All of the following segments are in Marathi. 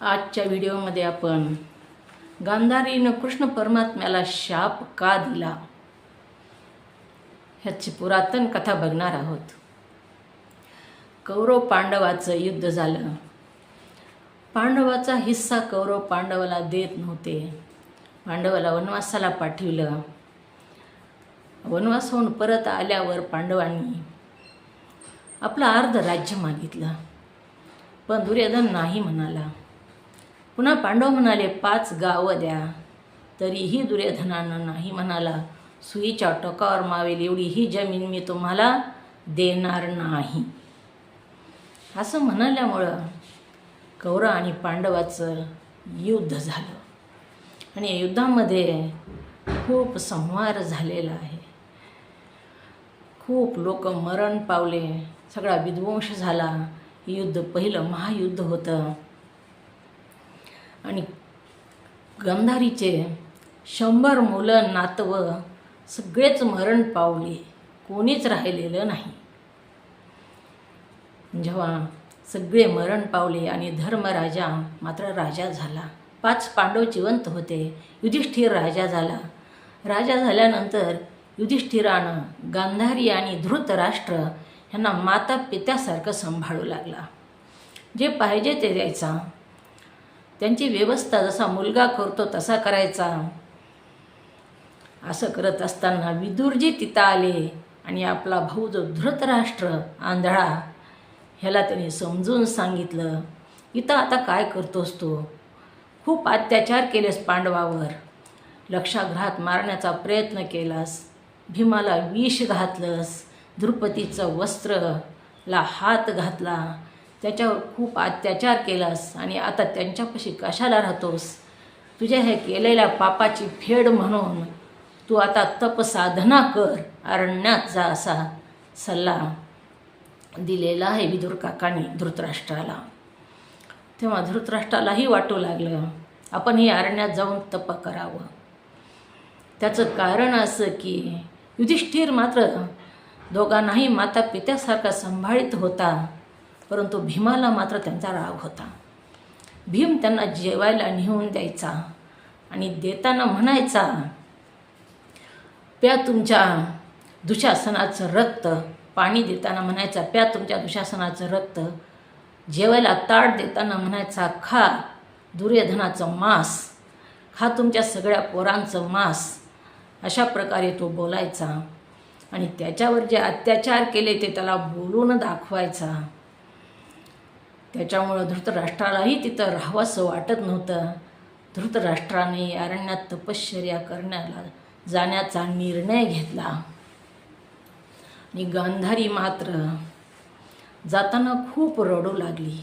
आजच्या व्हिडिओमध्ये आपण गांधारीनं कृष्ण परमात्म्याला शाप का दिला? ह्याची पुरातन कथा बघणार आहोत. कौरव पांडवाचं युद्ध झालं. पांडवाचा हिस्सा कौरव पांडवाला देत नव्हते. पांडवाला वनवासाला पाठविलं. होऊन परत आल्यावर पांडवांनी आपलं अर्ध राज्य मागितलं. पण दुर्योधन नाही म्हणाला. पुन्हा पांडव म्हणाले पाच गावं द्या. तरीही दुर्योधनानं नाही म्हणाला. सुईच्या टोकावर मावेल एवढी ही जमीन मी तुम्हाला देणार नाही. असं म्हणाल्यामुळं कौरव आणि पांडवाचं युद्ध झालं. आणि या युद्धामध्ये खूप संहार झालेला आहे. खूप लोक मरण पावले. सगळा विध्वंस झाला. युद्ध पहिलं महायुद्ध होतं. आणि गंधारीचे शंभर मुलं नातवं सगळेच मरण पावले. कोणीच राहिलेलं नाही. जेव्हा सगळे मरण पावले आणि धर्मराजा मात्र राजा झाला. पाच पांडव जिवंत होते. युधिष्ठिर राजा झाला. राजा झाल्यानंतर युधिष्ठिरानं गांधारी आणि धृतराष्ट्र ह्यांना माता पित्यासारखं सांभाळू लागला. जे पाहिजे ते द्यायचा. त्यांची व्यवस्था जसा मुलगा करतो तसा करायचा. असं करत असताना विदुरजी तिथं आले आणि आपला भाऊ जो धृतराष्ट्र आंधळा ह्याला त्यांनी समजून सांगितलं इथं आता काय करतोस तू? खूप अत्याचार केलेस पांडवावर. लक्षाघात मारण्याचा प्रयत्न केलास. भीमाला विष घातलंस. द्रुपतीचं वस्त्रला हात घातला. त्याच्यावर खूप अत्याचार केलास आणि आता त्यांच्यापाशी कशाला राहतोस? तुझ्या हे केलेल्या पापाची फेड म्हणून तू आता तपसाधना कर अरण्यात जा असा सल्ला दिलेला आहे विदुर काकांनी धृतराष्ट्राला. तेव्हा धृतराष्ट्रालाही वाटू लागलं आपण ही अरण्यात जाऊन तप करावं. त्याचं कारण असं की युधिष्ठिर मात्र दोघांनाही माता पित्यासारखा सांभाळीत होता. परंतु भीमाला मात्र त्यांचा राग होता. भीम त्यांना जेवायला नेऊन द्यायचा आणि देताना म्हणायचा प्या तुमच्या दुशासनाचं रक्त पाणी देताना म्हणायचा प्या तुमच्या दुशासनाचं रक्त जेवायला ताट देताना म्हणायचा खा दुर्योधनाचं मांस खा तुमच्या सगळ्या पोरांचं मांस अशा प्रकारे तो बोलायचा आणि त्याच्यावर जे अत्याचार केले ते त्याला बोलून दाखवायचा. त्याच्यामुळं धृतराष्ट्रालाही तिथं राहावंसं वाटत नव्हतं. धृतराष्ट्राने अरण्यात तपश्चर्या करण्याला जाण्याचा निर्णय घेतला. आणि गांधारी मात्र जाताना खूप रडू लागली.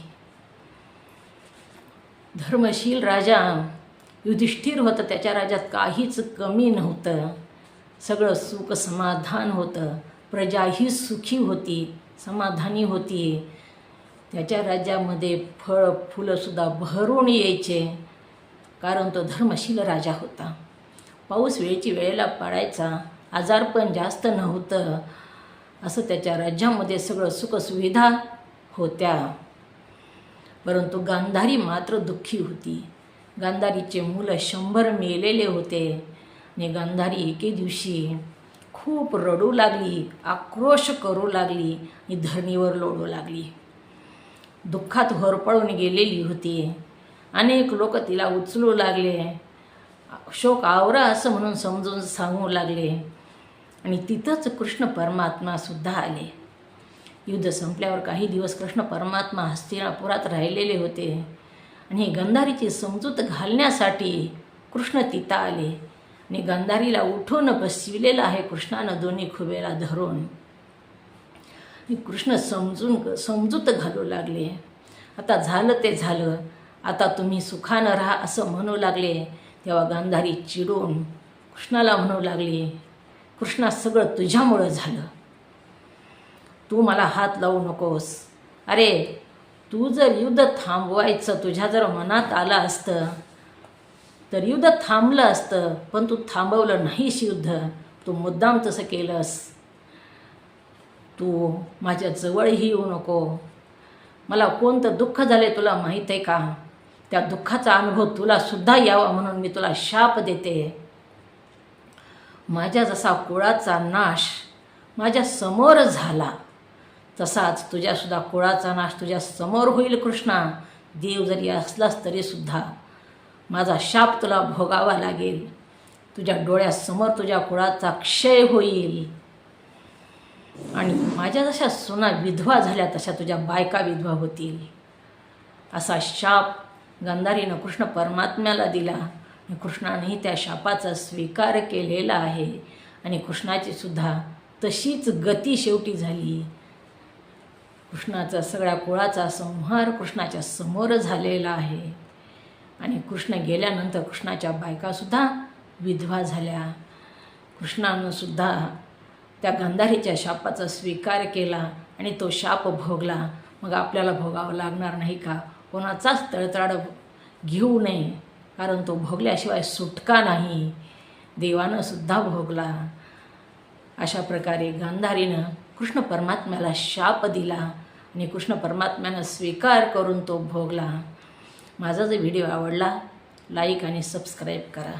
धर्मशील राजा युधिष्ठिर होतं त्याच्या राज्यात काहीच कमी नव्हतं. सगळं सुख समाधान होतं. प्रजाही सुखी होती समाधानी होती. त्याच्या राज्यामध्ये फळ फुलंसुद्धा भरून यायचे. कारण तो धर्मशील राजा होता. पाऊस वेळेची वेळेला पडायचा. आजारपण जास्त नव्हतं. असं त्याच्या राज्यामध्ये सगळं सुखसुविधा होत्या. परंतु गांधारी मात्र दुःखी होती. गांधारीचे मुलं शंभर मेलेले होते. आणि गांधारी एके दिवशी खूप रडू लागली आक्रोश करू लागली आणि धरणीवर लोळू लागली. दुःखात होरपळून गेलेली होती. अनेक लोक तिला उचलू लागले. शोक आवरा असं म्हणून समजून सांगू लागले. आणि तिथंच कृष्ण परमात्मा सुद्धा आले. युद्ध संपल्यावर काही दिवस कृष्ण परमात्मा हस्तिनापुरात राहिलेले होते. आणि गंधारीची समजूत घालण्यासाठी कृष्ण तिथं आले. आणि गंधारीला उठून बसविलेलं आहे कृष्णानं दोन्ही खुबेला धरून. आणि कृष्ण समजून समजूत घालू लागले. आता झालं ते झालं. आता तुम्ही सुखानं राहा असं म्हणू लागले. तेव्हा गांधारी चिडून कृष्णाला म्हणू लागली कृष्णा सगळं तुझ्यामुळं झालं. तू मला हात लावू नकोस. अरे तू जर युद्ध थांबवायचं तुझ्या जर मनात आलं असतं तर युद्ध थांबलं असतं पण तू थांबवलं नाहीस युद्ध. तू मुद्दाम तसं केलंस. तू माझ्या जवळही येऊ नको. मला कोणतं दुःख झाले तुला माहीत आहे का? त्या दुःखाचा अनुभव तुलासुद्धा यावा म्हणून मी तुला शाप देते. माझ्या जसा कुळाचा नाश माझ्यासमोर झाला तसाच तुझ्यासुद्धा कुळाचा नाश तुझ्या समोर होईल कृष्णा. देव जरी असलास तरीसुद्धा माझा शाप तुला भोगावा लागेल. तुझ्या डोळ्यासमोर तुझ्या कुळाचा क्षय होईल. आणि माझ्या जशा सुना विधवा झाल्या तशा तुझ्या बायका विधवा होतील. असा शाप गंधारीनं कृष्ण परमात्म्याला दिला आणि कृष्णानेही त्या शापाचा स्वीकार केलेला आहे आणि कृष्णाची सुद्धा तशीच गती शेवटी झाली. कृष्णाचा सगळ्या कुळाचा संहार कृष्णाच्या समोर झालेला आहे. आणि कृष्ण गेल्यानंतर कृष्णाच्या बायकासुद्धा विधवा झाल्या. कृष्णानं सुद्धा त्या गांधारीच्या शापाचा स्वीकार केला आणि तो शाप भोगला. मग आपल्याला भोगावं लागणार नाही का? कोणाचाच तळतळाड घेऊ नये कारण तो भोगल्याशिवाय सुटका नाही. देवानं सुद्धा भोगला. अशा प्रकारे गांधारीनं कृष्ण परमात्म्याला शाप दिला आणि कृष्ण परमात्म्यानं स्वीकार करून तो भोगला. माझा जर व्हिडिओ आवडला लाईक आणि सबस्क्राईब करा.